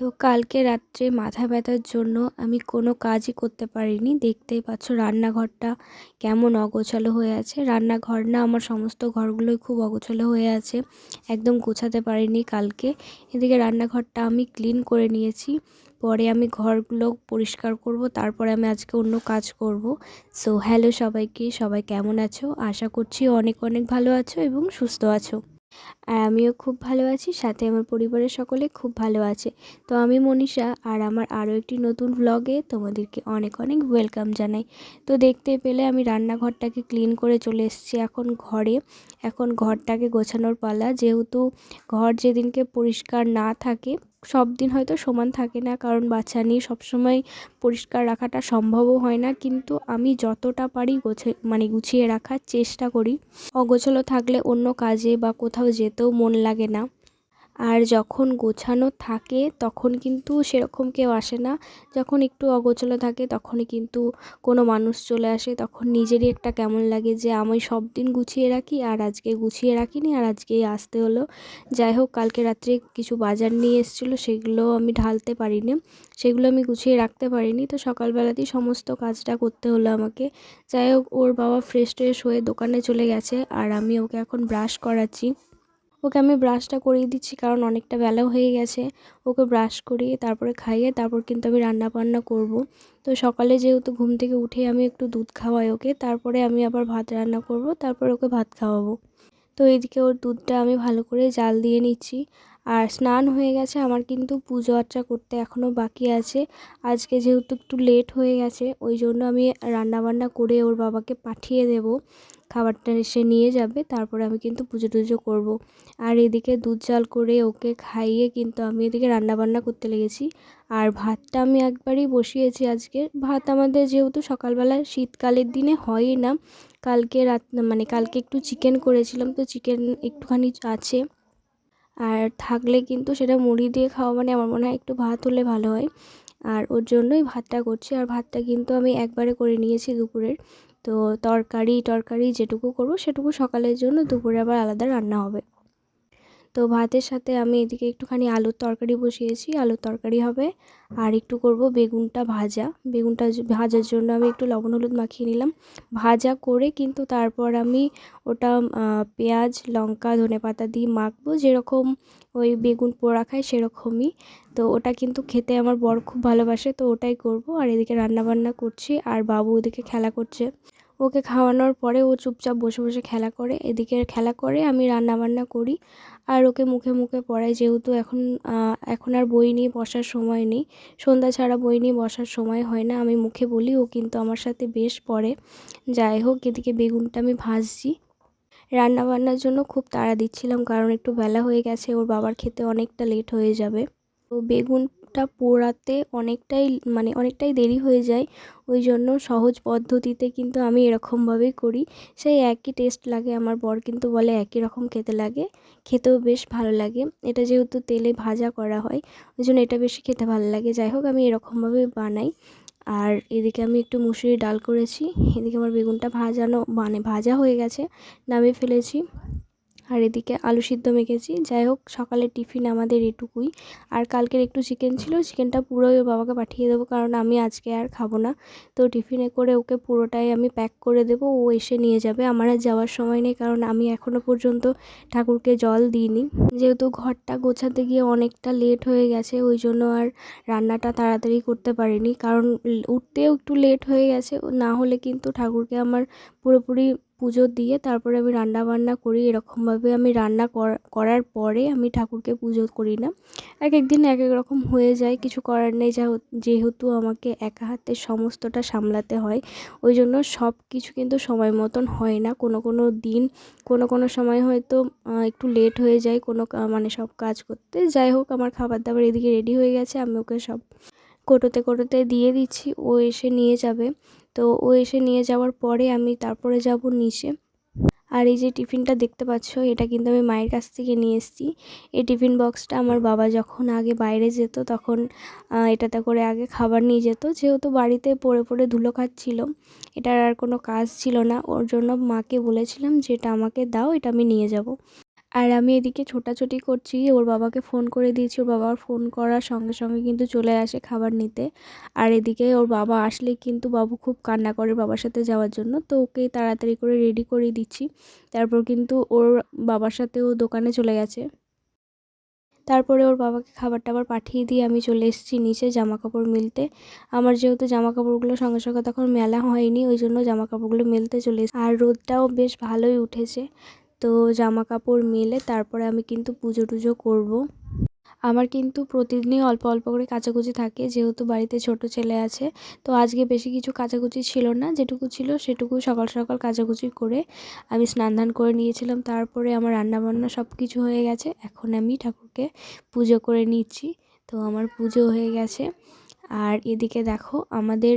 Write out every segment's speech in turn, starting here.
তো কালকে রাত্রে মাথা ব্যথার জন্য আমি কোনো কাজই করতে পারিনি। দেখতেই পাচ্ছ রান্নাঘরটা কেমন অগোছালো হয়ে আছে। রান্নাঘর না, আমার সমস্ত ঘরগুলোই খুব অগোছালো হয়ে আছে। একদম গোছাতে পারিনি কালকে। এদিকে রান্নাঘরটা আমি ক্লিন করে নিয়েছি। পরে আমি ঘরগুলো পরিষ্কার করব, তারপরে আমি আজকে অন্য কাজ করব। সো হ্যালো সবাইকে, সবাই কেমন আছো? আশা করছি অনেক অনেক ভালো আছো এবং সুস্থ আছো। আর আমিও খুব ভালো আছি, সাথে আমার পরিবারের সকলে খুব ভালো আছে। তো আমি মনীষা আর আমার আরও একটি নতুন ব্লগে তোমাদেরকে অনেক অনেক ওয়েলকাম জানাই। তো দেখতে পেলে আমি রান্নাঘরটাকে ক্লিন করে চলে এসেছি এখন ঘরে। এখন ঘরটাকে গোছানোর পালা, যেহেতু ঘর যেদিনকে পরিষ্কার না থাকে সব দিন হয়তো সমান থাকে না, কারণ বাচ্চা নিয়ে সবসময় পরিষ্কার রাখাটা সম্ভবও হয় না। কিন্তু আমি যতটা পারি গোছে মানে গুছিয়ে রাখার চেষ্টা করি। অগোছালো থাকলে অন্য কাজে বা কোথাও যেতেও মন লাগে না। আর যখন গোছানো থাকে তখন কিন্তু সেরকম কেউ আসে না। যখন একটু অগোছালো থাকে তখনই কিন্তু কোনো মানুষ চলে আসে। তখন নিজেরই একটা কেমন লাগে যে, আমি সব দিন গুছিয়ে রাখি, আর আজকে গুছিয়ে রাখিনি, আর আজকেই আসতে হলো। যাই হোক, কালকে রাত্রে কিছু বাজার নিয়ে এসেছিল, সেগুলো আমি ঢালতে পারিনি। সেগুলো আমি গুছিয়ে রাখতে পারিনি। তো সকালবেলাতেই সমস্ত কাজটা করতে হলো আমাকে। যাই হোক, ওর বাবা ফ্রেশ ট্রেশ হয়ে দোকানে চলে গেছে, আর আমি ওকে এখন ব্রাশ করাচ্ছি। ওকে আমি ব্রাশটা করিয়ে দিচ্ছি কারণ অনেকটা বেলাও হয়ে গেছে। ওকে ব্রাশ করিয়ে তারপরে খাইয়ে তারপর কিন্তু আমি রান্না বান্না করব। তো সকালে যেহেতু ঘুম থেকে উঠে আমি একটু দুধ খাওয়াই ওকে, তারপরে আমি আবার ভাত রান্না করব, তারপরে ওকে ভাত খাওয়াবো। তো এদিকে ওর দুধটা আমি ভালো করে জাল দিয়ে নিচ্ছি। আর স্নান হয়ে গেছে, আমার কিন্তু পুজো আর্চা করতে এখনও বাকি আছে। আজকে যেহেতু একটু লেট হয়ে গেছে, ওই জন্য আমি রান্নাবান্না করে ওর বাবাকে পাঠিয়ে দেব। খাবারটা এসে নিয়ে যাবে, তারপরে আমি কিন্তু পুজো টুজো করব। আর এদিকে দুধ জাল করে ওকে খাইয়ে কিন্তু আমি এদিকে রান্নাবান্না করতে লেগেছি। আর ভাতটা আমি একবারই বসিয়েছি আজকে। ভাত আমাদের যেহেতু সকালবেলা, শীতকালের দিনে হয়ই না। কালকে রাত মানে কালকে একটু চিকেন করেছিলাম, তো চিকেন একটুখানি আছে। আর থাকলে কিন্তু সেটা মুড়ি দিয়ে খাওয়া মানে আমার মনে হয় একটু ভাত হলে ভালো হয়। আর ওর জন্যই ভাতটা করছি। আর ভাতটা কিন্তু আমি একবারে করে নিয়েছি দুপুরের। তো তরকারি টরকারি যেটুকু করব সেটুকু সকালের জন্য দুপুরে আবার আলাদা রান্না হবে। তো ভাতের সাথে আমি এদিকে একটুখানি আলুর তরকারি বসিয়েছি। আলুর তরকারি হবে আর একটু করব বেগুনটা ভাজা। বেগুনটা ভাজার জন্য আমি একটু লবণ হলুদ মাখিয়ে নিলাম। ভাজা করে কিন্তু তারপর আমি ওটা পেঁয়াজ, লঙ্কা, ধনে পাতা দিয়ে মাখবো। যেরকম ওই বেগুন পোড়া খায় সেরকমই। তো ওটা কিন্তু খেতে আমার বর খুব ভালোবাসে, তো ওটাই করব। আর এদিকে রান্না বান্না করছি আর বাবু ওদিকে খেলা করছে। ওকে খাওয়ানোর পরে ও চুপচাপ বসে বসে খেলা করে, এদিকে খেলা করে, আমি রান্না বান্না করি। আর ওকে মুখে মুখে পড়াই, যেহেতু এখন এখন আর বই নিয়ে বসার সময় নেই। সন্ধ্যা ছাড়া বই নিয়ে বসার সময় হয় না। আমি মুখে বলি, ও কিন্তু আমার সাথে বেশ পড়ে। যাই হোক, এদিকে বেগুনটা আমি ভাজছি। রান্না বান্নার জন্য খুব তাড়া দিচ্ছিলাম, কারণ একটু বেলা হয়ে গেছে, ওর বাবার খেতে অনেকটা লেট হয়ে যাবে। তো বেগুন টা পোড়াতে অনেকটাই মানে অনেকটাই দেরি হয়ে যায়। ওই জন্য সহজ পদ্ধতিতে কিন্তু আমি এরকমভাবেই করি। সেই একই টেস্ট লাগে, আমার বর কিন্তু বলে একই রকম খেতে লাগে। খেতেও বেশ ভালো লাগে। এটা যেহেতু তেলে ভাজা করা হয় ওই জন্য এটা বেশি খেতে ভালো লাগে। যাই হোক, আমি এরকমভাবে বানাই। আর এদিকে আমি একটু মুসুরি ডাল করেছি। এদিকে আমার বেগুনটা ভাজানো মানে ভাজা হয়ে গেছে, নামিয়ে ফেলেছি। আর এদিকে আলু সিদ্ধ মেখেছি। যাই হোক সকালের টিফিন আমাদের এটুকুই। আর কালকের একটু চিকেন ছিল চিকেনটা পুরোই বাবাকে পাঠিয়ে দেবো, কারণ আমি আজকে আর খাব না। তো টিফিনে করে ওকে পুরোটাই আমি প্যাক করে দেবো, ও এসে নিয়ে যাবে। আমার আর যাওয়ার সময় নেই, কারণ আমি এখনও পর্যন্ত ঠাকুরকে জল দিইনি। যেহেতু ঘরটা গোছাতে গিয়ে অনেকটা লেট হয়ে গেছে, ওই জন্য আর রান্নাটা তাড়াতাড়ি করতে পারিনি। কারণ উঠতেও একটু লেট হয়ে গেছে, না হলে কিন্তু ঠাকুরকে আমার পুরোপুরি পুজো দিয়ে তারপরে আমি রান্না বান্না করি। এরকমভাবে আমি রান্না করার পরে আমি ঠাকুরকে পুজো করি না। এক এক দিন এক এক রকম হয়ে যায়, কিছু করার নেই। যা যেহেতু আমাকে একা হাতে সমস্তটা সামলাতে হয়, ওই জন্য সব কিছু কিন্তু সময় মতন হয় না। কোনো কোনো দিন, কোনো কোনো সময় হয়তো একটু লেট হয়ে যায় কোনো মানে সব কাজ করতে। যাই হোক, আমার খাবার দাবার এদিকে রেডি হয়ে গেছে, আমি ওকে সব কোটোতে কোটোতে দিয়ে দিচ্ছি। ও এসে নিয়ে যাবে। তো ও এসে নিয়ে যাওয়ার পরে আমি তারপরে যাব নিচে। আর এই যে টিফিনটা দেখতে পাচ্ছ, এটা কিন্তু আমি মায়ের কাছ থেকে নিয়ে এসেছি। এই টিফিন বক্সটা আমার বাবা যখন আগে বাইরে যেত, তখন এটাতে করে আগে খাবার নিয়ে যেত। যেহেতু বাড়িতে পড়ে পড়ে ধুলো খাচ্ছিল, এটার আর কোনো কাজ ছিল না। ওর জন্য মাকে বলেছিলাম যে, এটা আমাকে দাও, এটা আমি নিয়ে যাব। আর আমি এদিকে ছোটাছুটি করছি। ওর বাবাকে ফোন করে দিয়েছি। ওর বাবার ফোন করার সঙ্গে সঙ্গে কিন্তু চলে আসে খাবার নিতে। আর এদিকে ওর বাবা আসলে কিন্তু বাবু খুব কান্না করে বাবার সাথে যাওয়ার জন্য। তো ওকে তাড়াতাড়ি করে রেডি করে দিচ্ছি। তারপর কিন্তু ওর বাবার সাথে ও দোকানে চলে গেছে। তারপরে ওর বাবাকে খাবার টাবার পাঠিয়ে দিয়ে আমি চলে এসেছি নিচে জামা কাপড় মিলতে। আমার যেহেতু জামা কাপড়গুলো সঙ্গে সঙ্গে তখন মেলা হয়নি, ওই জন্য জামা কাপড়গুলো মেলতে চলে আর রোদটাও বেশ ভালোই উঠেছে। তো জামা কাপড় মেলে তারপরে আমি কিন্তু পুজো টুজো করব। আমার কিন্তু প্রতিদিনই অল্প অল্প করে কাচাকুচি থাকে, যেহেতু বাড়িতে ছোট ছেলে আছে, তো আজকে বেশি কিছু কাচাকুচি ছিল না, যেটুকু ছিল সেটুকু সকাল সকাল কাচাকুচি করে আমি স্নান ধান করে নিয়েছিলাম, তারপরে আমার রান্নাবান্না সব কিছু হয়ে গেছে, এখন আমি ঠাকুরকে পুজো করে নিচ্ছি, তো আমার পুজো হয়ে গেছে। আর এদিকে দেখো আমাদের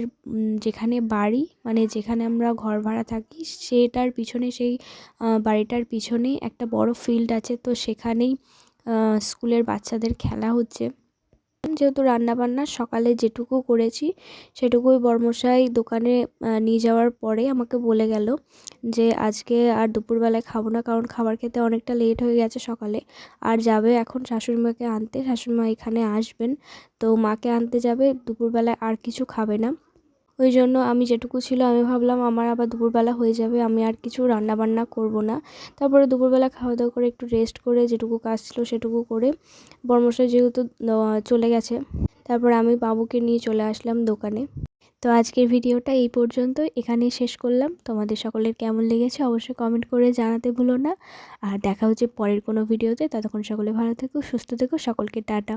যেখানে বাড়ি মানে যেখানে আমরা ঘর ভাড়া থাকি, সেটার পিছনে সেই বাড়িটার পিছনেই একটা বড় ফিল্ড আছে। তো সেখানেই স্কুলের বাচ্চাদের খেলা হচ্ছে। যেহেতু রান্নাবান্না সকালে যেটুকু করেছি, সেটুকুই বর্মশাই দোকানে নিয়ে যাওয়ার পরে আমাকে বলে গেল যে, আজকে আর দুপুরবেলায় খাব না, কারণ খাবার খেতে অনেকটা লেট হয়ে গেছে সকালে। আর যাবে এখন শাশুড়িমাকে আনতে, শাশুড়িমা এখানে আসবেন। তো মাকে আনতে যাবে, দুপুরবেলায় আর কিছু খাবে না। ওই জন্য আমি যেটুকু ছিল আমি ভাবলাম আমার আবার দুপুরবেলা হয়ে যাবে, আমি আর কিছু রান্না বান্না করব না। তারপরে দুপুরবেলা খাওয়া দাওয়া করে একটু রেস্ট করে যেটুকু কাজ ছিল সেটুকু করে বর্মশাই যেহেতু চলে গেছে, তারপর আমি বাবুকে নিয়ে চলে আসলাম দোকানে। তো আজকের ভিডিওটা এই পর্যন্ত, এখানেই শেষ করলাম। তোমাদের সকলের কেমন লেগেছে অবশ্যই কমেন্ট করে জানাতে ভুলো না। আর দেখা হচ্ছে পরের কোনো ভিডিওতে, ততক্ষণ সকলে ভালো থেকো, সুস্থ থেকো, সকলকে টাটা।